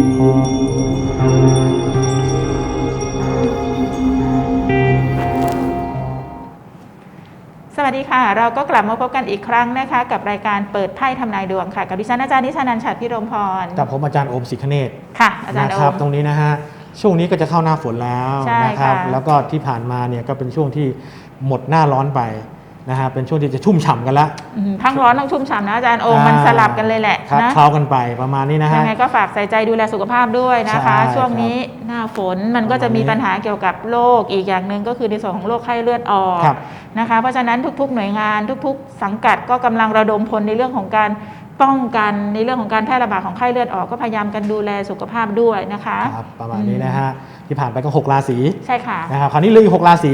สวัสดีค่ะ เราก็กลับมาพบกันอีกครั้งนะคะ กับรายการเปิดไพ่ทำนายดวงค่ะ กับดิฉันอาจารย์นิชานันท์ฉัตรพิรมพรกับผมอาจารย์โอมศิคเนตค่ะ อาจารย์นะโอครับม ตรงนี้นะฮะช่วงนี้ก็จะเข้าหน้าฝนแล้วใช่นะครับ ค่ะแล้วก็ที่ผ่านมาเนี่ยก็เป็นช่วงที่หมดหน้าร้อนไป นะฮะเป็นช่วงที่จะชุ่มฉ่ำกันละอืมทั้งร้อนทั้งชุ่มฉ่ำนะอาจารย์โอมมันสลับกันเลยแหละครับนะเช้ากันไปประมาณนี้นะฮะยังไงก็ฝากใส่ใจดูแลสุขภาพด้วยนะคะใช่ช่วงนี้หน้าฝนมันก็จะมีประมาณนี้ปัญหาเกี่ยวกับโรคอีกอย่างหนึ่งก็คือในส่วนของโรคไข้เลือดออกครับนะคะ เพราะฉะนั้นทุก ๆ หน่วยงานทุก ๆ สังกัดก็กำลังระดมพลในเรื่องของการป้องกันในเรื่องของการแพร่ระบาดของไข้เลือดออกก็พยายามกันดูแลสุขภาพด้วยนะคะครับประมาณนี้นะฮะที่ผ่านไปก็หกราศีใช่ค่ะนะครับคราวนี้เหลืออีกหกราศี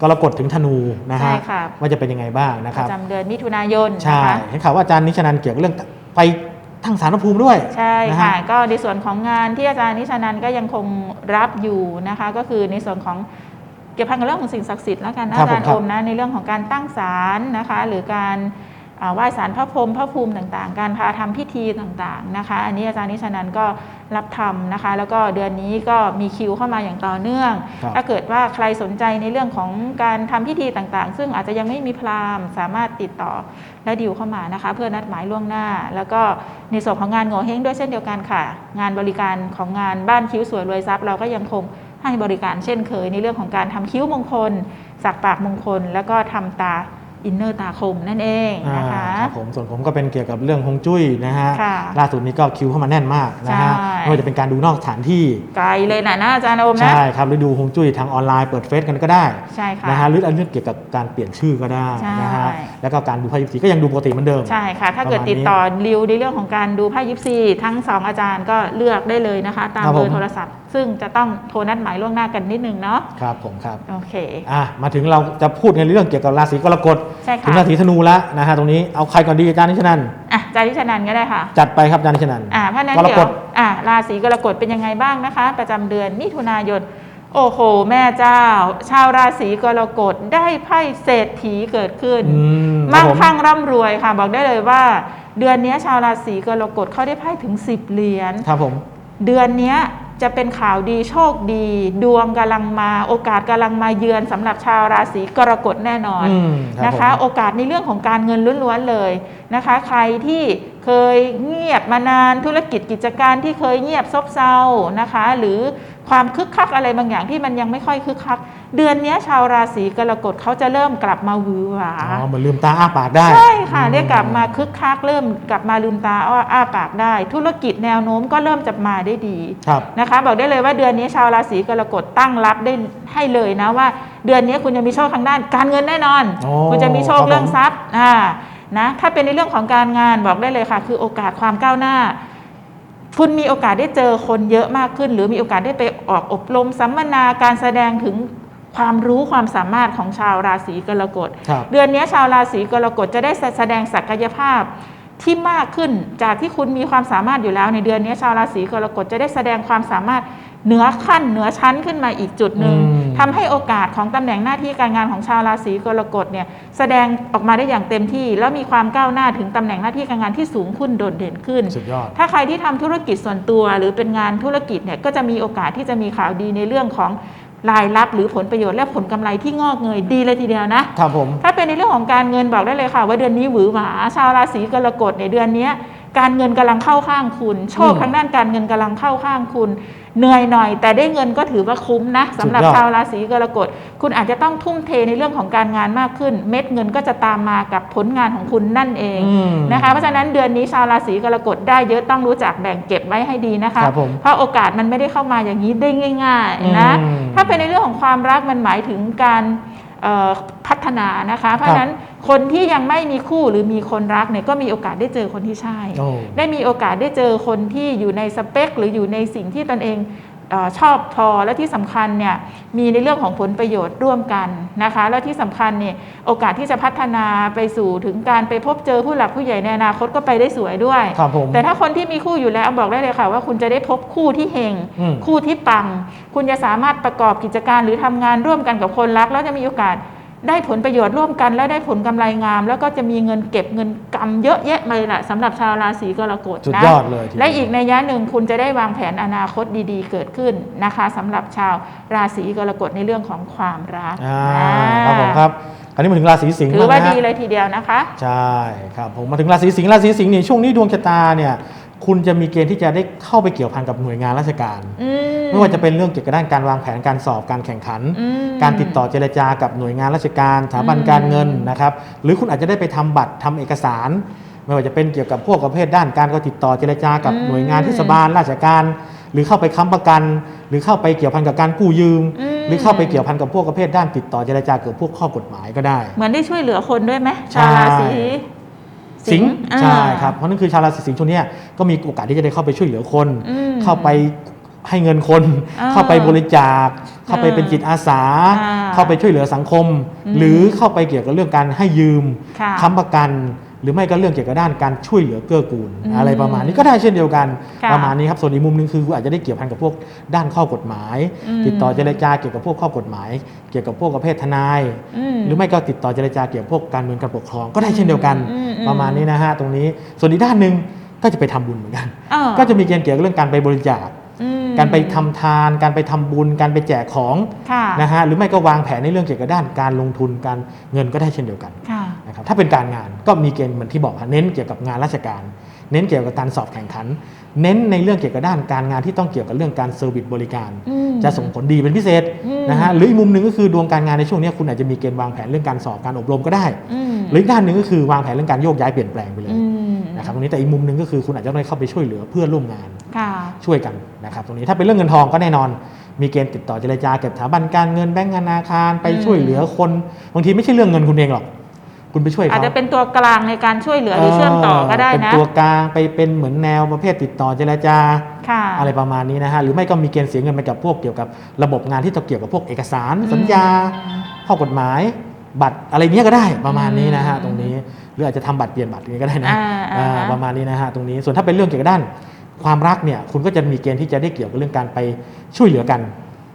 กรกฎถึงธนูนะใช่ฮะค่ะ ว่าจะเป็นยังไงบ้างนะปครับระจำเดือนมิถุนายนใช่นะคะเห็นข่าวว่าอาจารย์นิชนันเกี่ยวกับเรื่องไปทั้งสารพระภูมิด้วย ใช่นะค่ะ ฮะ ก็ในส่วนของงานที่อาจารย์นิชานันท์ก็ยังคงรับอยู่นะคะ ก็คือในส่วนของเกี่ยวพันกับเรื่องของสิ่งศักดิ์สิทธิ์แล้วกันนะอาจารย์โอมนะในเรื่องของการตั้งศาลนะคะ หรือการอ่าไหว้ศาลพระพรหมพระภูมิต่างๆ การพาทำพิธีต่างๆนะคะ อันนี้อาจารย์นิชานันท์ก็ รับทำนะคะ แล้วก็เดือนนี้ก็มีคิวเข้ามาอย่างต่อเนื่อง ครับถ้าเกิดว่าใครสนใจในเรื่องของการทำพิธีต่างๆ ซึ่งอาจจะยังไม่มีพราหมณ์สามารถติดต่อและดิวเข้ามานะคะ เพื่อนัดหมายล่วงหน้า แล้วก็ในส่วนของงานโงเฮงด้วยเช่นเดียวกันค่ะ งานบริการของงานบ้านคิ้วสวยรวยทรัพย์เราก็ยังคงให้บริการเช่นเคยในเรื่องของการทำคิ้วมงคล สักปากมงคล แล้วก็ทำตา อินเนอร์ตาคมนั่นเองนะคะอ่าครับผมส่วนผมก็เป็นเกี่ยวกับเรื่องฮวงจุ้ยนะฮะค่ะล่าสุดนี้ก็คิวเข้ามาแน่นมากนะฮะใช่ไม่ว่าจะเป็นการดูนอกสถานที่ไกลเลยนะนะอาจารย์โอมนะ ใช่ครับหรือดูฮวงจุ้ยทางออนไลน์เปิดเฟซกันก็ได้ใช่ค่ะนะฮะหรืออันเรื่องเกี่ยวกับการเปลี่ยนชื่อก็ได้ใช่นะฮะแล้วก็การดูไพ่ยิปซีก็ยังดูปกติเหมือนเดิมใช่ค่ะถ้าเกิดประมาณนี้ติดต่อริวในเรื่องของการดูไพ่ยิปซีทั้งสองอาจารย์ก็เลือกได้เลยนะคะ ตามครับเบผอมร์โทรศัพท์ซึ่งจะต้องโทรนัดหมายล่วงหน้ากันนิดนึงเนาะครับผมครับโอเคอะมาถึงเราจะพูดในเรื่องเกี่ยวกับราศีกรกฎใช่ค่ะถึงราศีธนูแล้วนะฮะตรงนี้เอาใครก่อนดีอาจารย์นิชนันอะอาจารย์ทิชนันก็ได้ค่ะ จัดไปครับอาจารย์นิชนันอ่าเพราะฉะนั้นกรเดี๋ยกวฎอ่าราศีกรกฎเป็นยังไงบ้างนะคะ ประจำเดือนมิถุนายนโอ้โห แม่เจ้า ชาวราศีกรกฎได้ไพ่เศรษฐีเกิดขึ้นอืมมั่งครับผมคั่งร่ำรวยค่ะ บอกได้เลยว่า เดือนนี้ชาวราศีกรกฎเขาได้ไพ่ถึง 10 เหรียญครับผม เดือนเนี้ย จะเป็นข่าวดีโชคดี ดวงกำลังมาโอกาสกำลังมาเยือนสำหรับชาวราศีกรกฎแน่นอนอืมรับนะคะผมโอกาสในเรื่องของการเงินล้วนๆเลยนะคะ ใครที่เคยเงียบมานานธุรกิจกิจการที่เคยเงียบซบเซานะคะ หรือความคึกคักอะไรบางอย่างที่มันยังไม่ค่อยคึกคัก เดือนเนี้ยชาวราศีกรกฎเขาจะเริ่มกลับมาหวือหวาอ๋อเหมือนลืมตาอ้าปากได้ใช่ค่ะอืมได้กลับมาคึกคักเริ่มกลับมาลืมตาอ้าอ้าปากได้ ธุรกิจแนวโน้มก็เริ่มจะมาได้ดีครับนะคะ บอกได้เลยว่าเดือนนี้ชาวราศีกรกฎตั้งรับได้ให้เลยนะว่า เดือนนี้คุณจะมีโชคทางด้านการเงินแน่นอนโอ้คุณจะมีโชคครับผมเรื่องทรัพย์อ่านะถ้าเป็นในเรื่องของการงานบอกได้เลยค่ะ คือโอกาสความก้าวหน้าคุณมีโอกาสได้เจอคนเยอะมากขึ้น หรือมีโอกาสได้ไปออกอบรมสัมมนาการแสดงถึง ความรู้ความสามารถของชาวราศีกรกฎ ครับ เดือนนี้ชาวราศีกรกฎจะได้แสดงศักยภาพที่มากขึ้นจากที่คุณมีความสามารถอยู่แล้ว ในเดือนนี้ชาวราศีกรกฎจะได้แสดงความสามารถเหนือขั้นเหนือชั้นขึ้นมาอีกจุดหนึ่งอืม ทำให้โอกาสของตำแหน่งหน้าที่การงานของชาวราศีกรกฎเนี่ยแสดงออกมาได้อย่างเต็มที่ แล้วมีความก้าวหน้าถึงตำแหน่งหน้าที่การงานที่สูงขึ้นโดดเด่นขึ้น สุดยอด ถ้าใครที่ทำธุรกิจส่วนตัวหรือเป็นงานธุรกิจเนี่ยก็จะมีโอกาสที่จะมีข่าวดีในเรื่องของ รายรับหรือผลประโยชน์และผลกำไรที่งอกเงยดีเลยทีเดียวนะครับผมถ้าเป็นในเรื่องของการเงินบอกได้เลยค่ะ ว่าเดือนนี้หวือหวาชาวราศีกรกฎในเดือนเนี้ย การเงินกำลังเข้าข้างคุณ โชคอืมทางด้านการเงินกำลังเข้าข้างคุณ เหนื่อยหน่อย แต่ได้เงินก็ถือว่าคุ้มนะสำหรับสุดยอดชาวราศีกรกฎคุณอาจจะต้องทุ่มเทในเรื่องของการงานมากขึ้น เม็ดเงินก็จะตามมากับผลงานของคุณนั่นเองอืมนะคะเพราะฉะนั้นเดือนนี้ชาวราศีกรกฎได้เยอะต้องรู้จักแบ่งเก็บไว้ให้ดีนะคะครับผมเพราะโอกาสมันไม่ได้เข้ามาอย่างนี้ได้ง่าย ๆนะอืมถ้าเป็นในเรื่องของความรักมันหมายถึงการเอ่อ พัฒนานะคะ เพราะฉะนั้นคนที่ยังไม่มีคู่หรือมีคนรักเนี่ยก็มีโอกาสได้เจอคนที่ใช่โอ้ได้มีโอกาสได้เจอคนที่อยู่ในสเปค หรืออยู่ในสิ่งที่ตนเองเออชอบพอและที่สำคัญเนี่ยมีในเรื่องของผลประโยชน์ร่วมกันนะคะ แล้วที่สำคัญเนี่ยโอกาสที่จะพัฒนาไปสู่ถึงการไปพบเจอผู้หลักผู้ใหญ่ในอนาคตก็ไปได้สวยด้วยครับผมแต่ถ้าคนที่มีคู่อยู่แล้วบอกได้เลยค่ะ ว่าคุณจะได้พบคู่ที่เฮงอืมคู่ที่ปัง คุณจะสามารถประกอบกิจการหรือทำงานร่วมกันกับคนรัก แล้วจะมีโอกาส ได้ผลประโยชน์ร่วมกัน และได้ผลกำไรงาม แล้วก็จะมีเงินเก็บเงินกำเยอะแยะเลยแหละสำหรับชาวราศีกรกฎสุดนะยอดเลยทีเดียวและอีกในยะหนึ่งคุณจะได้วางแผนอนาคตดีๆ เกิดขึ้นนะคะสำหรับชาวราศีกรกฎในเรื่องของความรักอ่าอ่าครับผมครับอันนี้มาถึงราศีสิงห์ถือว่าบ้งนะฮะดีเลยทีเดียวนะคะ ใช่ครับผมมาถึงราศีสิงห์ราศีสิงห์นี่ช่วงนี้ดวงชะตาเนี่ย คุณจะมีเกณฑ์ที่จะได้เข้าไปเกี่ยวพันกับหน่วยงานราชการอืมไม่ว่าจะเป็นเรื่องเกี่ยวกับด้านการวางแผนการสอบการแข่งขันอืมการติดต่อเจรจากับหน่วยงานราชการสถาบันอืมการเงินนะครับ หรือคุณอาจจะได้ไปทำบัตรทำเอกสาร ไม่ว่าจะเป็นเกี่ยวกับพวกประเภทด้านการก็ติดต่อเจรจากับอืมหน่วยงานเทศบาลราชการ หรือเข้าไปค้ำประกัน หรือเข้าไปเกี่ยวพันกับการกู้ยืมอืม หรือเข้าไปเกี่ยวพันกับพวกประเภทด้านติดต่อเจรจาเกี่ยวกับพวกข้อกฎหมายก็ได้ เหมือนได้ช่วยเหลือคนด้วยไหมใช่ชาวราศี สิงห์อ่าใช่ครับเพราะนั่นคือชาวราศีสิงห์ช่วงเนี้ยก็มีโอกาสที่จะได้เข้าไปช่วยเหลือคนอืมเข้าไปให้เงินคนอ่าเข้าไปบริจาค เข้าไปเป็นจิตอาสาอ่าเข้าไปช่วยเหลือสังคมอืมหรือเข้าไปเกี่ยวกับเรื่องการให้ยืมค่ะค้ำประกัน หรือไม่ก็เรื่องเกี่ยวกับด้านการช่วยเหลือเกื้อกูลอืมอะไรประมาณนี้ก็ได้เช่นเดียวกันค่ะประมาณนี้ครับส่วนอีกมุมหนึงคือคุณอาจจะได้เกี่ยวพันกับพวกด้านข้อกฎหมายอืมติดต่อเจรจาเกี่ยวกับพวกข้อกฎหมาย เกี่ยวกับพวกประเภททนายอืมหรือไม่ก็ติดต่อเจรจาเกี่ยวกับพวกการเมืองการปกครอง ก็ได้เช่นเดียวกันอืมอืมประมาณนี้นะฮะตรงนี้ ส่วนอีกด้านหนึ่งก็จะไปทำบุญเหมือนกันเออก็จะมีเกณฑ์เกี่ยวกับเรื่องการไปบริจาคอืมการไปทำทาน การไปทำบุญ การไปแจกของค่ะนะฮะ หรือไม่ก็วางแผนในเรื่องเกี่ยวกับด้านการลงทุนการเงินก็ได้เช่นเดียวกันค่ะ นะครับถ้าเป็นการงานก็มีเกณฑ์เหมือนที่บอกฮะเน้นเกี่ยวกับงานราชการ เน้นเกี่ยวกับการสอบแข่งขัน เน้นในเรื่องเกี่ยวกับด้านการงานที่ต้องเกี่ยวกับเรื่องการเซอร์วิสบริการอืมจะส่งผลดีเป็นพิเศษอืมนะฮะหรืออีกมุมหนึ่งก็คือดวงการงานในช่วงนี้คุณอาจจะมีเกณฑ์วางแผนเรื่องการสอบการอบรมก็ได้อืมหรืออีกด้านหนึ่งก็คือวางแผนเรื่องการโยกย้ายเปลี่ยนแปลงไปเลยอืมนะครับตรงนี้แต่อีกมุมหนึ่งก็คือคุณอาจจะต้องเข้าไปช่วยเหลือเพื่อนร่วมงานค่ะช่วยกันนะครับตรงนี้ถ้าเป็นเรื่องเงินทองก็แน่นอนมีเกณฑ์ติดต่อเจรจากับสถาบันการเงินแบงก์ธนาคารไปอืมช่วยเหลือคนบางทีไม่ใช่เรื่องเงินคุณเองหรอก คุณไปช่วยอาจเขาจะเป็นตัวกลางในการช่วยเหลือหรือเชื่อมต่อก็ได้เป็นนะตัวกลางไปเป็นเหมือนแนวประเภทติดต่อเจรจาค่ะอะไรประมาณนี้นะฮะหรือไม่ก็มีเกณฑ์เสียเงินไปกับพวกเกี่ยวกับระบบงานที่ต้องเกี่ยวกับพวกเอกสารอืมสัญญาข้อกฎหมายบัตรอะไรเงี้ยก็ได้ประมาณนี้นะฮะอืมตรงนี้หรืออาจจะทำบัตรเปลี่ยนบัตรอย่างนี้ก็ได้นะอ่าอ่าอ่าประมาณนี้นะฮะตรงนี้ส่วนถ้าเป็นเรื่องเกี่ยวกับด้านความรักเนี่ยคุณก็จะมีเกณฑ์ที่จะได้เกี่ยวกับเรื่องการไปช่วยเหลือกัน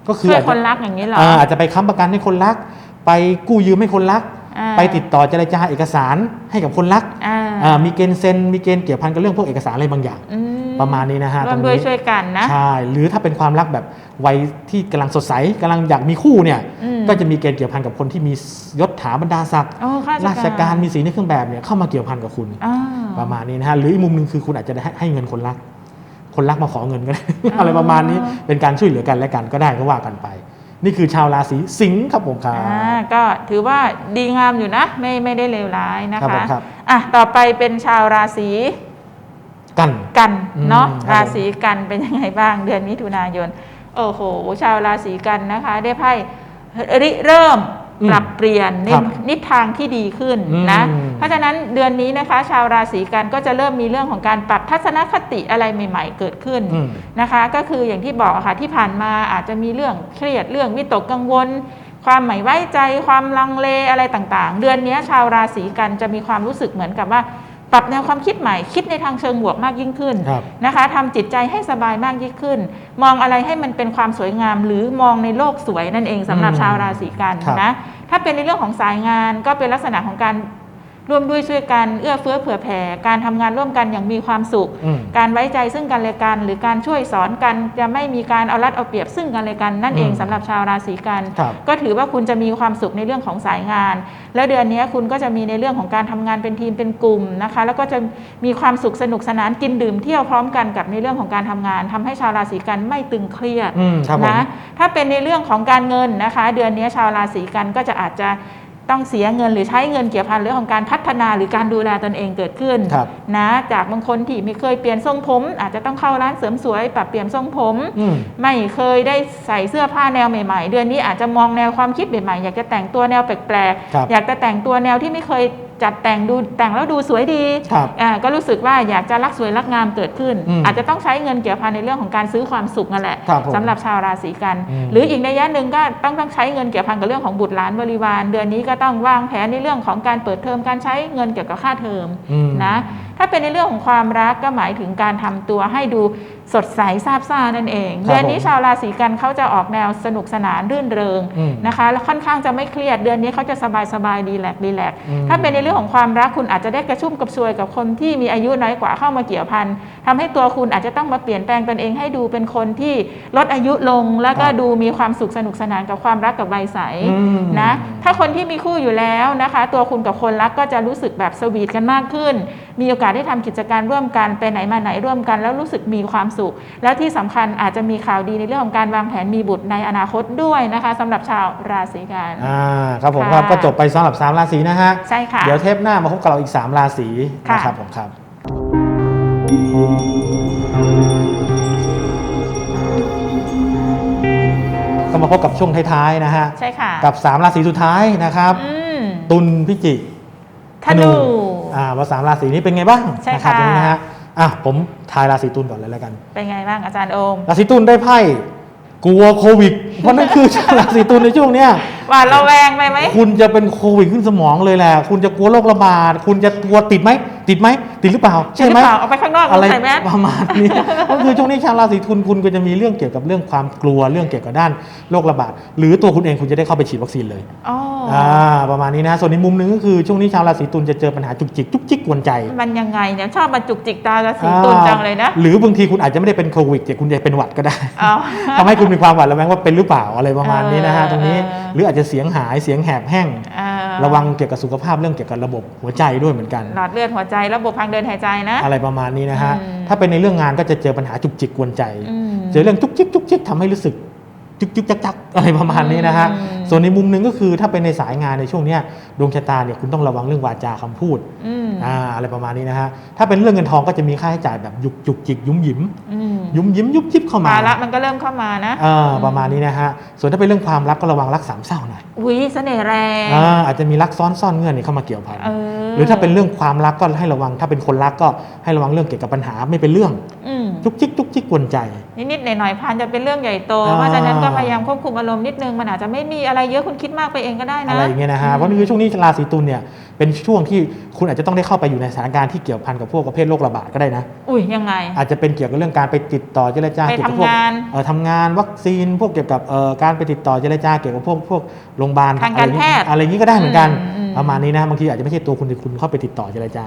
ก็คือช่วยอาจคจะนรักอย่างนี้เหรออ่าอาจจะไปค้ำประกันให้คนรัก ไปกู้ยืมให้คนรักอ่า ไปติดต่อเจรจาเอกสารให้กับคนรักอ่าอ่ามีเกณฑ์เซ็น มีเกณฑ์เกี่ยวพันกับเรื่องพวกเอกสารอะไรบางอย่างอืมประมาณนี้นะฮะร่วมตรงนี้ด้วยช่วยกันนะ ใช่ หรือถ้าเป็นความรักแบบวัยที่กำลังสดใสกำลังอยากมีคู่เนี่ยอืมก็จะมีเกณฑ์เกี่ยวพันกับคนที่มียศถาบรรดาศักดิ์โอ้ข้าราชการมีสีในเครื่องแบบเนี่ยเข้ามาเกี่ยวพันกับคุณอ่าประมาณนี้นะฮะ หรืออีกมุมหนึ่งคือคุณอาจจะได้ให้ให้เงินคนรัก คนรักมาขอเงินก็ได้อ๋อออะไรประมาณนี้ เป็นการช่วยเหลือกันและกันก็ได้ก็ว่ากันไป นี่คือชาวราศีสิงห์ครับผมครับอ่าก็ถือว่าดีงามอยู่นะ ไม่ไม่ได้เลวร้ายนะครับผมคะครับ อะต่อไปเป็นชาวราศีกัน กันอืมเนาะครับผมราศีกันเป็นยังไงบ้างเดือนมิถุนายน โอ้โห ชาวราศีกันนะคะ ได้ไพ่ริเริ่มอืม ปรับเปลี่ยนในครับนิศทางที่ดีขึ้นอืมนะ เพราะฉะนั้นเดือนนี้นะคะ ชาวราศีกันก็จะเริ่มมีเรื่องของการปรับทัศนคติอะไรใหม่ ๆ เกิดขึ้นอืมนะคะ ก็คืออย่างที่บอกอะค่ะที่ผ่านมาอาจจะมีเรื่องเครียดเรื่องวิตกกังวล ความไม่ไว้ใจความลังเลอะไรต่างๆ เดือนนี้ชาวราศีกันจะมีความรู้สึกเหมือนกับว่า ปรับแนวความคิดใหม่คิดในทางเชิงบวกมากยิ่งขึ้นครับนะคะทำจิตใจให้สบายมากยิ่งขึ้น มองอะไรให้มันเป็นความสวยงาม หรือมองในโลกสวยนั่นเองสำหรับอืมชาวราศีกันครับนะถ้าเป็นในเรื่องของสายงานก็เป็นลักษณะของการ ร่วมด้วยช่วยกันเอื้อเฟื้อเผื่อแผ่ การทำงานร่วมกันอย่างมีความสุข อืม การไว้ใจซึ่งกันและกัน หรือการช่วยสอนกันจะไม่มีการเอารัดเอาเปรียบซึ่งกันและกันนั่นเองอืมสำหรับชาวราศีกัน ครับ ก็ถือว่าคุณจะมีความสุขในเรื่องของสายงาน แล้วเดือนนี้คุณก็จะมีในเรื่องของการทำงานเป็นทีมเป็นกลุ่มนะคะ แล้วก็จะมีความสุขสนุกสนานกินดื่มเที่ยวพร้อมกันกับในเรื่องของการทำงานทำให้ชาวราศีกันไม่ตึงเครียด อืมครับผม นะถ้าเป็นในเรื่องของการเงินนะคะ เดือนนี้ชาวราศีกันก็จะอาจจะ ต้องเสียเงินหรือใช้เงินเกี่ยวพันเรื่องของการพัฒนาหรือการดูแลตนเองเกิดขึ้นครับนะจากบางคนที่ไม่เคยเปลี่ยนทรงผม อาจจะต้องเข้าร้านเสริมสวย ปรับเปลี่ยนทรงผมอืมไม่เคยได้ใส่เสื้อผ้าแนวใหม่ ๆ เดือนนี้อาจจะมองแนวความคิดใหม่ๆอยากจะแต่งตัวแนวแปลกครับๆอยากจะแต่งตัวแนวที่ไม่เคย จัดแต่งดูแต่งแล้วดูสวยดีครับอ่าก็รู้สึกว่าอยากจะรักสวยรักงามเกิดขึ้น อืมอาจจะต้องใช้เงินเกี่ยวพันในเรื่องของการซื้อความสุขนั่นแหละครับผมสำหรับชาวราศีกัน อืม หรืออีกในยะหนึ่งก็ต้องต้องใช้เงินเกี่ยวพันกับเรื่องของบุตรหลานบริวาร เดือนนี้ก็ต้องวางแผนในเรื่องของการเปิดเทอมการใช้เงินเกี่ยวกับค่าเทอม อืม นะถ้าเป็นในเรื่องของความรักก็หมายถึงการทำตัวให้ดูสดใสซาบซ่านั่นเองครับเดือนนี้ผมชาวราศีกันเขาจะออกแนวสนุกสนานรื่นเริงอืมนะคะ แล้วค่อนข้างจะไม่เครียดเดือนนี้เขาจะสบายสบายดีแลกดีแลกอืมถ้าเป็นในเรื่องของความรักคุณอาจจะได้กระชุ่มกระชวยกับคนที่มีอายุน้อยกว่าเข้ามาเกี่ยวพันทำให้ตัวคุณอาจจะต้องมาเปลี่ยนแปลงตนเองให้ดูเป็นคนที่ลดอายุลงแล้วก็ครับดูมีความสุขสนุกสนานกับความรักกับใบใสอืมนะถ้าคนที่มีคู่อยู่แล้วนะคะ ตัวคุณกับคนรักก็จะรู้สึกแบบสวีทกันมากขึ้น มีโอกาสได้ทำกิจการร่วมกันไปไหนมาไหนร่วมกัน แล้วรู้สึกมีความสุข แล้วที่สำคัญอาจจะมีข่าวดีในเรื่องของการวางแผนมีบุตรในอนาคตด้วยนะคะสำหรับชาวราศีกันอ่าครับผมค่ะครับก็จบไปสำหรับ3ราศีนะฮะใช่ค่ะเดี๋ยวเทปหน้ามาพบกับเราอีก 3 ราศีค่ะนะครับผมครับ ก็มาพบกับช่วงท้ายๆนะฮะ ใช่ค่ะ กับ 3 ราศีสุดท้ายนะครับ อืมตุลพิจิกธนู อ่าว่าสามราศีนี้เป็นไงบ้างใช่นะครับค่ะตรงนี้นะฮะอะผมทายราศีตุลก่อนเลยแล้วกัน เป็นไงบ้างอาจารย์โอมราศีตุลได้ไพ่กลัวโควิด เพราะนั่นคือ ราศีตุลในช่วงเนี้ย หวาดระแวงไปไหม คุณจะเป็นโควิดขึ้นสมองเลยแหละ คุณจะกลัวโรคระบาด คุณจะกลัวติดไหมติดไหมติดหรือเปล่า ใช่ไหมรือเปล่าเอาไปข้างนอกอะไรใส่แมสประมาณนี้ก็คือช่วงนี้ชาวราศีตุลคุณก็จะมีเรื่องเกี่ยวกับเรื่องความกลัวเรื่องเกี่ยวกับด้านโรคระบาดหรือตัวคุณเองคุณจะได้เข้าไปฉีดวัคซีนเลยอ๋อออ่าประมาณนี้นะส่วนในมุมหนึงก็คือช่วงนี้ชาวราศีตุลจะเจอปัญหาจุกจิกจุกจิกกวนใจ มันยังไงเนี่ยชอบมาจุกจิกตาราศีตุลจังเลยนะหรือบางทีคุณอาจจะไม่ได้เป็นโควิดแต่คุณจะเป็นหวัดก็ได้เอาทำให้คุณมีความหวาดระแวงว่าเป็นหรือเปล่าอะไรประมาณนี้นะฮะเออตรงนี้เออหรืออาจจะเสียงหายเสียงแหบแห้งเอ่อ ระวังเกี่ยวกับสุขภาพเรื่องเกี่ยวกับระบบหัวใจด้วยเหมือนกัน หลอดเลือดหัวใจระบบทางเดินหายใจนะ อะไรประมาณนี้นะฮะอืมถ้าเป็นในเรื่องงานก็จะเจอปัญหาจุกจิกกวนใจอืมเจอเรื่องจุกจิกจุกจิกทำให้รู้สึกจุกจิกจักจักอะไรประมาณนี้นะฮะอืมส่วนในมุมหนึ่งก็คือถ้าเป็นในสายงานในช่วงเนี้ยดวงชะตาเนี่ยคุณต้องระวังเรื่องวาจาคำพูดอืมอ่าอะไรประมาณนี้นะฮะถ้าเป็นเรื่องเงินทองก็จะมีค่าใช้จ่ายแบบยุกจุกจิกยุ้มหยิมอืมยุ้มยิ้มยุบยิบเข้ามาภาระมันก็เริ่มเข้ามานะอ่าประมาณนี้นะฮะส่วนถ้าเป็นเรื่องความรักก็ระวังรักสามเศร้าหน่อยอุ้ยเสน่ห์แรงอ่าอาจจะมีรักซ้อนซ่อนเงื่อนเนี่ยเข้ามาเกี่ยวพันเออหรือถ้าเป็นเรื่องความรักก็ให้ระวัง ถ้าเป็นคนรักก็ให้ระวังเรื่องเกี่ยวกับปัญหาไม่เป็นเรื่องอืมจุกจิกจุกจิกกวนใจ นิดๆหน่อยๆพานจะเป็นเรื่องใหญ่โตอ่าเพราะฉะนั้นก็พยายามควบคุมอารมณ์นิดนึงมันอาจจะไม่มีอะไรเยอะคุณคิดมากไปเองก็ได้นะ อะไรอย่างเงี้ยนะฮะ เพราะนี่คือช่วงนี้ราศีตุลเนี่ยเป็นช่วงที่คุณอาจจะต้องได้เข้าไปอยู่ในสถานการณ์ที่เกี่ยวพันกับพวกประเภทโรคระบาดก็ได้นะ อุ้ยยังไง อาจจะเป็นเกี่ยวกับเรื่องการไปติดต่อเจรจาไปเกี่ยวกับพวกทำงาน เอ่อทำงานวัคซีน พวกเกี่ยวกับเอ่อการไปติดต่อเจรจาเกี่ยวกับพวกพวกโรงพยาบาลทางการแพทย์อะไรอย่างนี้ก็ได้เหมือนกันอืมอืม ประมาณนี้นะบางทีอาจจะไม่ใช่ตัวคุณแต่คุณเข้าไปติดต่อเจรจา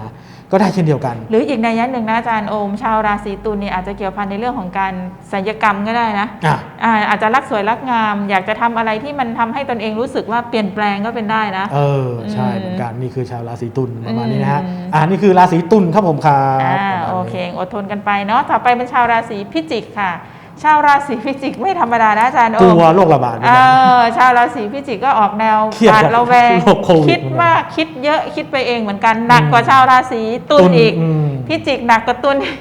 ก็ได้เช่นเดียวกัน หรืออีกในยยะหนึ่งนะอาจารย์โอม ชาวราศีตุลเนี่ยอาจจะเกี่ยวพันในเรื่องของการศัลยกรรมก็ได้นะอะอ่าอาจจะรักสวยรักงาม อยากจะทำอะไรที่มันทำให้ตนเองรู้สึกว่าเปลี่ยนแปลงก็เป็นได้นะ เออใช่อืมเหมือนกันนี่คือชาวราศีตุลประมาณนี้นะฮะอืม อ่านี่คือราศีตุลครับผมครับอ่าประมาณนี้ โอเค อดทนกันไปเนาะต่อไปเป็นชาวราศีพิจิกค่ะ ชาวราศีพิจิกไม่ธรรมดานะอาจารย์โอกลัมวโรคระบาดเหมือเอนกัน อชาวราศีพิจิกก็ออกแนวเครียดหวาดกับระแวงโรคโควิด คิดเหมือนกันมากคิดเยอะคิดไปเองเหมือนกันหนักกว่าชาวราศีตุลอีกอืมพิจิกหนักกว่าตุลอีก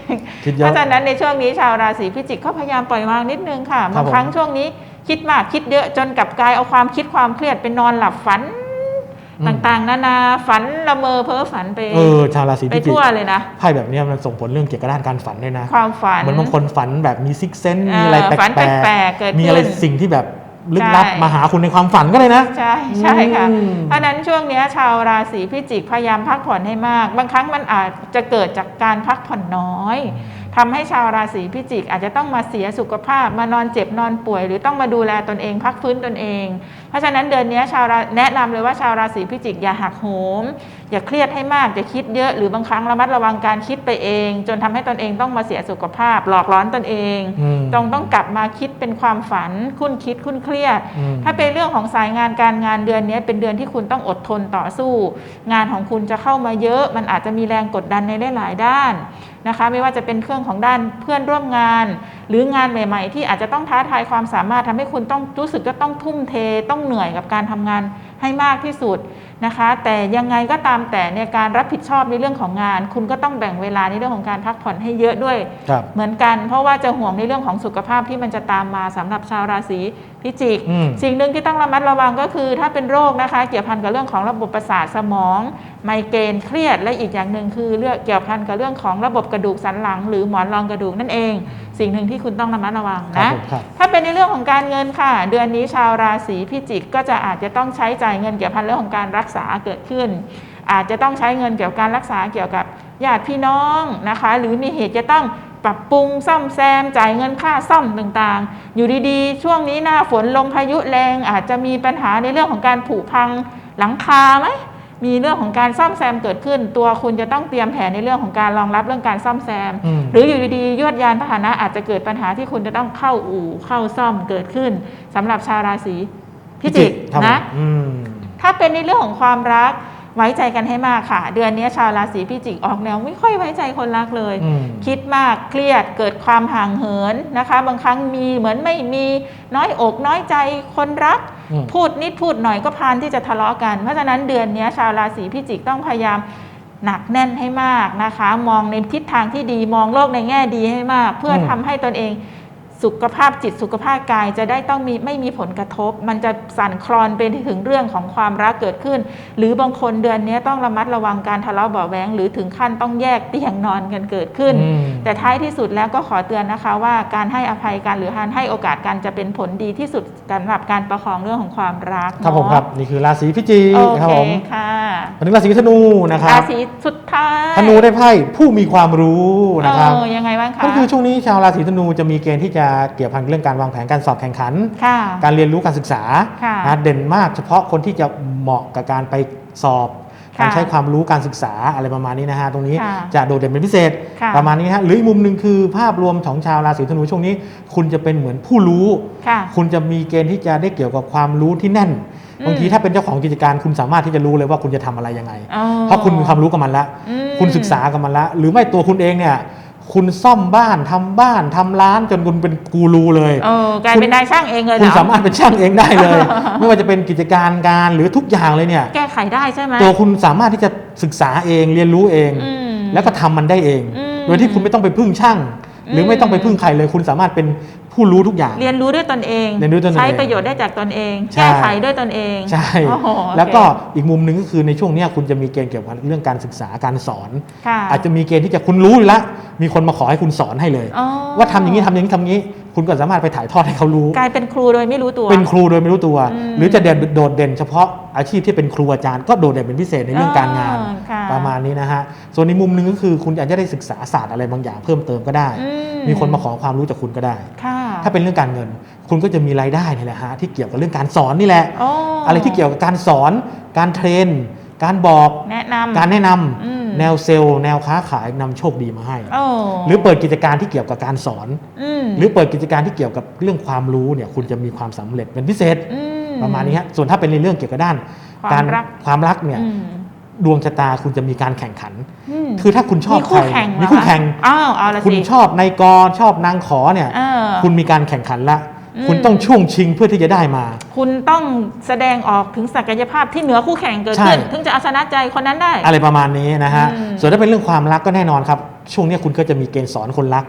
คิดเยเพอะราะฉะนั้นในช่วงนี้ชาวราศีพิจิกก็พยายามปล่อยวางนิดนึงค่ะครับบางผมครั้งช่วงนี้คิดมากคิดเยอะจนกลับกลายเอาความคิดความเครียดไปนอนหลับฝัน ต่างๆ นานาฝันละเมอเพ้อฝันไปเออชาวราศีไปพิจิกทั่วเลยนะไพ่แบบเนี้ยมันส่งผลเรื่องเกี่ยวกับด้านการฝันด้วยนะ ความฝันเหมือนบางคนฝันแบบมีซิกเซนอ่ามีอะไรแปลฝันแปลกกๆเกิดๆมีอะไรขึ้นสิ่งที่แบบลึกลับใช่มาหาคุณในความฝันก็เลยนะ ใช่ใช่ค่ะอืมเพราะฉะนั้นช่วงเนี้ยชาวราศีพิจิกพยายามพักผ่อนให้มาก บางครั้งมันอาจจะเกิดจากการพักผ่อนน้อย ทำให้ชาวราศีพิจิก อาจจะต้องมาเสียสุขภาพ มานอนเจ็บนอนป่วย หรือต้องมาดูแลตนเอง พักฟื้นตนเอง เพราะฉะนั้นเดือนนี้ชาวราแนะนำเลยว่าชาวราศีพิจิกอย่าหักโหมอย่าเครียดให้มากอย่าคิดเยอะหรือบางครั้งระมัดระวังการคิดไปเอง จนทำให้ตนเองต้องมาเสียสุขภาพ หลอกล้อนตนเองอืมต้องต้องกลับมาคิดเป็นความฝัน คุ้นคิดคุ้นเครียดอืมถ้าเป็นเรื่องของสายงานการงานเดือนนี้เป็นเดือนที่คุณต้องอดทนต่อสู้ งานของคุณจะเข้ามาเยอะ มันอาจจะมีแรงกดดันในหลายๆด้านนะคะไม่ว่าจะเป็นเครื่องของด้านเพื่อนร่วมงาน หรืองานใหม่ ๆ ที่อาจจะต้องท้าทายความสามารถทำให้คุณต้องรู้สึกว่าต้องทุ่มเท ต้องเหนื่อยกับการทำงานให้มากที่สุด นะคะ แต่ยังไงก็ตามแต่ในยการรับผิดชอบในเรื่องของงาน คุณก็ต้องแบ่งเวลาในเรื่องของการพักผ่อนให้เยอะด้วย ครับ เหมือนกัน เพราะว่าจะห่วงในเรื่องของสุขภาพที่มันจะตามมาสำหรับชาวราศีพิจิก อืม สิ่งหนึ่งที่ต้องระมัดระวังก็คือถ้าเป็นโรคนะคะ เกี่ยวพันกับเรื่องของระบบประสาทสมอง ไมเกรนเครียดและอีกอย่างหนึ่งคือเรื่องเกี่ยวพันกับเรื่องของระบบกระดูกสันหลัง หรือหมอนรองกระดูกนั่นเอง สิ่งหนึ่งที่คุณต้องระมัดระวังครับนะผมครับถ้าเป็นในเรื่องของการเงินค่ะ เดือนนี้ชาวราศีพิจิกก็จะอาจจะต้องใช้จ่ายเงินเกี่ยวพันเรื่องของการรักษาเกิดขึ้น อาจจะต้องใช้เงินเกี่ยวกับการรักษาเกี่ยวกับญาติพี่น้องนะคะ หรือมีเหตุจะต้องปรับปรุงซ่อมแซมจ่ายเงินค่าซ่อมต่างๆ อยู่ดีๆ ช่วงนี้หน้าฝนลมพายุแรงอาจจะมีปัญหาในเรื่องของการผุพังหลังคาไหม มีเรื่องของการซ่อมแซมเกิดขึ้น ตัวคุณจะต้องเตรียมแผนในเรื่องของการรองรับเรื่องการซ่อมแซม อืม หรืออยู่ดีๆยวดยานพาหนะอาจจะเกิดปัญหาที่คุณจะต้องเข้าอู่เข้าซ่อมเกิดขึ้นสำหรับชาวราศีพิจิกครับนะผมอืม ถ้าเป็นในเรื่องของความรักไว้ใจกันให้มากค่ะ เดือนนี้ชาวราศีพิจิกออกแนวไม่ค่อยไว้ใจคนรักเลย อืม คิดมากเครียดเกิดความห่างเหินนะคะ บางครั้งมีเหมือนไม่มีน้อยอกน้อยใจคนรักอืม พูดนิดพูดหน่อยก็พานที่จะทะเลาะกัน เพราะฉะนั้นเดือนนี้ชาวราศีพิจิกต้องพยายามหนักแน่นให้มากนะคะ มองในทิศทางที่ดีมองโลกในแง่ดีให้มาก เพื่อทำให้ตนเอง สุขภาพจิตสุขภาพกายจะได้ต้องมีไม่มีผลกระทบ มันจะสั่นคลอนไปถึงเรื่องของความรักเกิดขึ้น หรือบางคนเดือนนี้ต้องระมัดระวังการทะเลาะเบาะแวงหรือถึงขั้นต้องแยกเตียงนอนกันเกิดขึ้นอืมแต่ท้ายที่สุดแล้วก็ขอเตือนนะคะว่าการให้อภัยกันหรือการให้โอกาสกันจะเป็นผลดีที่สุดสำหรับการประคองเรื่องของความรักครับผมเนาะครับนี่คือราศีพิจิโอกครับเคผมค่ะมาถึงราศีธนูนะครับราศีสุด ท้ายธนูได้ไพ่ผู้มีความรู้นะครับเออยังไงบ้างคะก็คือช่วงนี้ชาวราศีธนูจะมีเกณฑ์ที่จะเกี่ยวพันกับเรื่องการวางแผนการสอบแข่งขันค่ะการเรียนรู้การศึกษาค่ะนะเด่นมากเฉพาะคนที่จะเหมาะกับการไปสอบค่ะการใช้ความรู้การศึกษาอะไรประมาณนี้นะฮะตรงนี้ค่ะจะโดดเด่นเป็นพิเศษค่ะประมาณนี้ฮะหรืออีกมุมหนึ่งคือภาพรวมของชาวราศีธนูช่วงนี้ คุณจะเป็นเหมือนผู้รู้ค่ะคุณจะมีเกณฑ์ที่จะได้เกี่ยวกับความรู้ที่แน่นอืม บางทีถ้าเป็นเจ้าของกิจการคุณสามารถที่จะรู้เลยว่าคุณจะทำอะไรยังไงอ๋อเพราะคุณมีความรู้กับมันละอืมคุณศึกษากับมันละ หรือไม่ตัวคุณเองเนี่ยคุณซ่อมบ้านทำบ้านทำร้านจนคุณเป็นกูรูเลยเออกลายเป็นนายช่างเองเลยเหรคุณอสามารถเป็นช่างเองได้เลย ไม่ว่าจะเป็นกิจการการหรือทุกอย่างเลยเนี่ย แก้ไขได้ใช่ไหมตัวคุณสามารถที่จะศึกษาเองเรียนรู้เองอืมแล้วก็ทำมันได้เองอืมโดยที่คุณไม่ต้องไปพึ่งช่าง หรือไม่ต้องไปพึ่งใครเลย คุณสามารถเป็น ผู้รู้ทุกอย่าง เรียนรู้ด้วยตนเองเรียนรู้ด้วยตนเองใช้ประโยชน์ได้จากตนเองใช่ แก้ไขด้วยตนเองใช่ โอ้โหโอเคแล้วก็อีกมุมหนึ่งก็คือในช่วงเนี้ยคุณจะมีเกณฑ์เกี่ยวกับเรื่องการศึกษาการสอน ค่ะ อาจจะมีเกณฑ์ที่จะคุณรู้อยู่แล้วมีคนมาขอให้คุณสอนให้เลย อ๋อ ว่าทำอย่างนี้ทำอย่างนี้ทำอย่างนี้ คุณก็สามารถไปถ่ายทอดให้เขารู้ กลายเป็นครูโดยไม่รู้ตัว เป็นครูโดยไม่รู้ตัว อืมหรือจะเด่นโดดเด่นเฉพาะอาชีพที่เป็นครูอาจารย์ก็โดดเด่นเป็นพิเศษในเรื่องการงาน อ่าค่ะประมาณนี้นะฮะส่วนในมุมหนึ่งก็คือคุณอาจจะได้ศึกษาศาสตร์อะไรบางอย่างเพิ่มเติมก็ได้ อืมีคนมาขอความรู้จากคุณก็ได้ ค่ะ ถ้าเป็นเรื่องการเงิน คุณก็จะมีรายได้นี่แหละฮะที่เกี่ยวกับเรื่องการสอนนี่แหละโอ้อะไรที่เกี่ยวกับการสอน การเทรน การบอกแนะนำการแนะนำอืมแนวเซลล์ แนวค้าขายนำโชคดีมาให้โอ้หรือเปิดกิจการที่เกี่ยวกับการสอนอืมหรือเปิดกิจการที่เกี่ยวกับเรื่องความรู้เนี่ยคุณจะมีความสำเร็จเป็นพิเศษอืประมาณนี้ฮะส่วนถ้าเป็นในเรื่องเกี่ยวกับด้านความรักความรักเนี่ยอืม ดวงชะตาคุณจะมีการแข่งขันมคือถ้าคุณชอบมีใคคู่รแข่งเหรอมีคู่แข่งอ้าวเอาละสิคุณชอบนายกชอบนางขอเนี่ยเออคุณมีการแข่งขันละอืมคุณต้องช่วงชิงเพื่อที่จะได้มา คุณต้องแสดงออกถึงศักยภาพที่เหนือคู่แข่งเกิดใช่ขึ้น ถึงจะเอาชนะใจคนนั้นได้ อะไรประมาณนี้นะฮะอืมส่วนถ้าเป็นเรื่องความรักก็แน่นอนครับ ช่วงนี้คุณก็จะมีเกณฑ์สอนคนรัก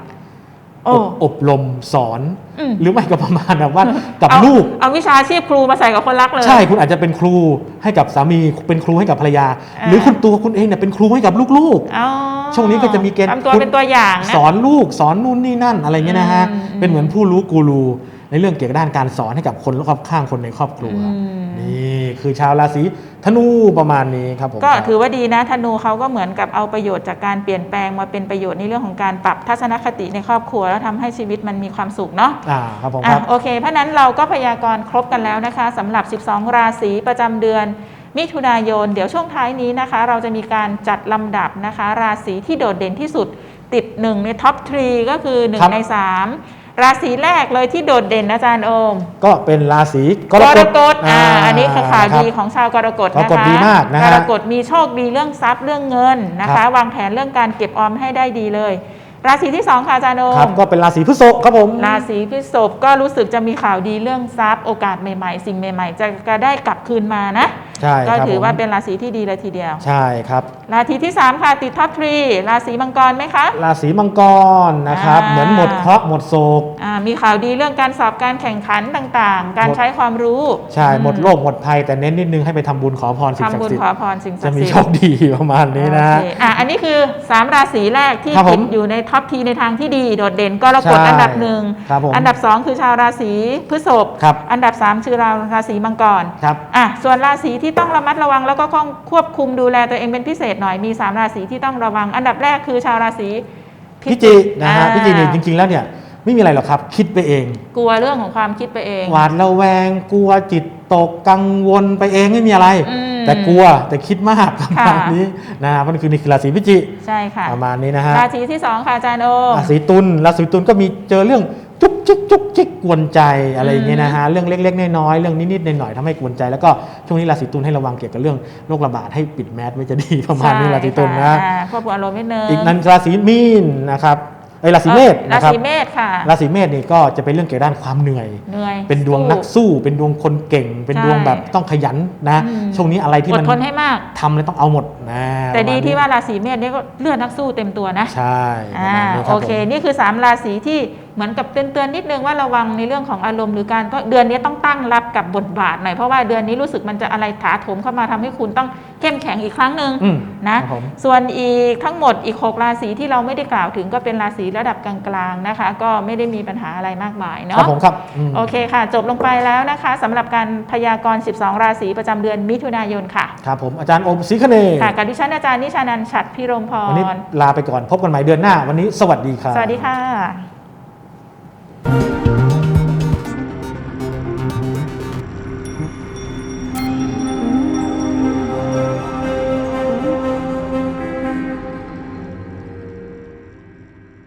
โอ้ อบอบรมสอน อืมหรือไม่ก็ประมาณแบบว่ากับเอาลูก เอาวิชาชีพครูมาใส่กับคนรักเลย ใช่คุณอาจจะเป็นครูให้กับสามีเป็นครูให้กับภรรยา อ่า หรือคุณตัวคุณเองเนี่ยเป็นครูให้กับลูก อ๋อช่วงนี้ก็จะมีเกณฑ์ทำตัวคุณ เป็นตัวอย่างนะๆสอนลูกสอนนู่นนี่นั่นอะไรเงี้ยนะฮะอืมเป็นเหมือนผู้รู้กูรูในเรื่องเกี่ยวกับด้านการสอนให้กับคนรอบข้างคนในครอบครัวอืม นี่ คือชาวราศีธนูประมาณนี้ครับผมก็ครับถือว่าดีนะธนูเขาก็เหมือนกับเอาประโยชน์จากการเปลี่ยนแปลงมาเป็นประโยชน์ในเรื่องของการปรับทัศนคติในครอบครัว แล้วทำให้ชีวิตมันมีความสุขเนาะอ่าครับผมอะครับโอเค เพราะฉะนั้นเราก็พยากรณ์ครบกันแล้วนะคะสำหรับ 12 ราศีประจำเดือน มิถุนายน เดี๋ยวช่วงท้ายนี้นะคะ เราจะมีการจัดลำดับนะคะ ราศีที่โดดเด่นที่สุดติด 1 ในท็อปทรีก็คือครับ1ใน 3 ราศีแรกเลยที่โดดเด่นอาจารย์โอม ก็เป็นราศีกกรรกฎกฎอ่าอันนี้คือข่าวดีครับของชาวกรกฎกนะรกฎคะดีมากนะฮะกรกฎมีโชคดีเรื่องทรัพย์เรื่องเงินนะครัคะบวางแผนเรื่องการเก็บออมให้ได้ดีเลย ราศีที่2ค่ะอาจารย์โอครับมก็เป็นราศีพฤษภครับผม ราศีพฤษภก็รู้สึกจะมีข่าวดีเรื่องทรัพย์โอกาสใหม่ๆ สิ่งใหม่ ๆ จะจะได้กลับคืนมานะ ใช่ก็ครับถือว่าผมเป็นราศีที่ดีเลยทีเดียว ใช่ครับ ราศีที่ 3 ค่ะติดท็อปทรีราศีมังกรไหมคะ ราศีมังกรนะครับอ่าเหมือนหมดเคราะห์หมดโศกอ่ามีข่าวดีเรื่องการสอบการแข่งขันต่างๆ การหมดใช้ความรู้ ใช่ หมดโรคหมดภัยแต่เน้นนิดนึงให้ไปทำบุญขอพรสิ่งศักทำบุดิ์ญสิทขอธิ์พรสิ่งศัจะกดิ์มีสิทโชธิ์คดีประมาณนี้นะโอเคอะอันนี้คือ 3 ราศีแรกที่ครับผมติดอยู่ในท็อปทีในทางที่ดีโดดเด่นก็รกฎใช่อันดับหนึ่งครับผมอันดับ 2 คือชาวราศีพฤษภครับอันดับ 3 คือราศีมังกรครับอะส่วนราศีที่ต้องระมัดระวังแล้วก็ต้องควบคุมดูแลตัวเองเป็นพิเศษหน่อยมี 3 ราศีที่ต้องระวัง อันดับแรกคือชาวราศีพี่จินะฮะอ่าพี่จินี่จริง ๆแล้วเนี่ยไม่มีอะไรหรอกครับ คิดไปเอง กลัวเรื่องของความคิดไปเอง หวาดระแวง กลัวจิตตกกังวลไปเองไม่มีอะไรอืมแต่กลัวแต่คิดมากประมาณค่ะนี้นะฮะมันคือนี่คือราศีพิจิใช่ค่ะประมาณนี้นะฮะราศีที่สองค่ะอาจารย์โอราศีตุลราศีตุลก็มีเจอเรื่อง จุกจิกจุกจิกกวนใจอะไรอย่างเงี้ยนะฮะเรื่องเล็กๆน้อยๆเรื่องนิดๆหน่อยๆทำให้กวนใจ แล้วก็ช่วงนี้ราศีตุลให้ระวังเกี่ยวกับเรื่องโรคระบาดให้ปิดแมสไว้จะดีประมาณนี้ใช่ราศีตุลค่นะอ่าควบคุมอารมณ์นิดนึงอีกนั้นราศีมีนนะครับไอ้ยราศีเมษรานะครับศีเมษค่ะราศีเมษนี่ก็จะเป็นเรื่องเกี่ยวกับด้านความเหนื่อยเหนื่อย เป็นดวงนักสู้ เป็นดวงคนเก่ง เป็นดวงแบบต้องขยันนะอืมช่วงนี้อะไรที่อมัดนทนให้มากทำเลยต้องเอาหมดนะแต่ดีประมณที่นี้ว่าราศีเมษเนี่ยก็เลือดนักสู้เต็มตัวนะใช่ประอ่ามาณนี้คโอรับเคผมนี่คือ 3 ราศีที่ เหมือนกับเตือนๆนิดนึงว่าระวังในเรื่องของอารมณ์หรือการก็เดือนนี้ต้องตั้งรับกับบทบาทหน่อยเพราะว่าเดือนนี้รู้สึกมันจะอะไรถาโถมเข้ามาทำให้คุณต้องเข้มแข็งอีกครั้งหนึ่งอืมนะครับผมส่วนอีกทั้งหมดอีก 6 ราศีที่เราไม่ได้กล่าวถึงก็เป็นราศีระดับกลางๆนะคะ ก็ไม่ได้มีปัญหาอะไรมากมายครัเนาะบผมครับอืมโอเคค่ะ จบลงไปแล้วนะคะสำหรับการพยากรณ์ 12 ราศีประจำเดือนมิถุนายนค่ะครับผมอาจารย์โอมศรีคเนย์ค่ะกับดิฉันอาจารย์นิชานันท์ฉัดพิรมพวันนี้รลาไปก่อนพบกันใหม่เดือนหน้า วันนี้สวัสดีครับสวัสดีค่ะ Thank you.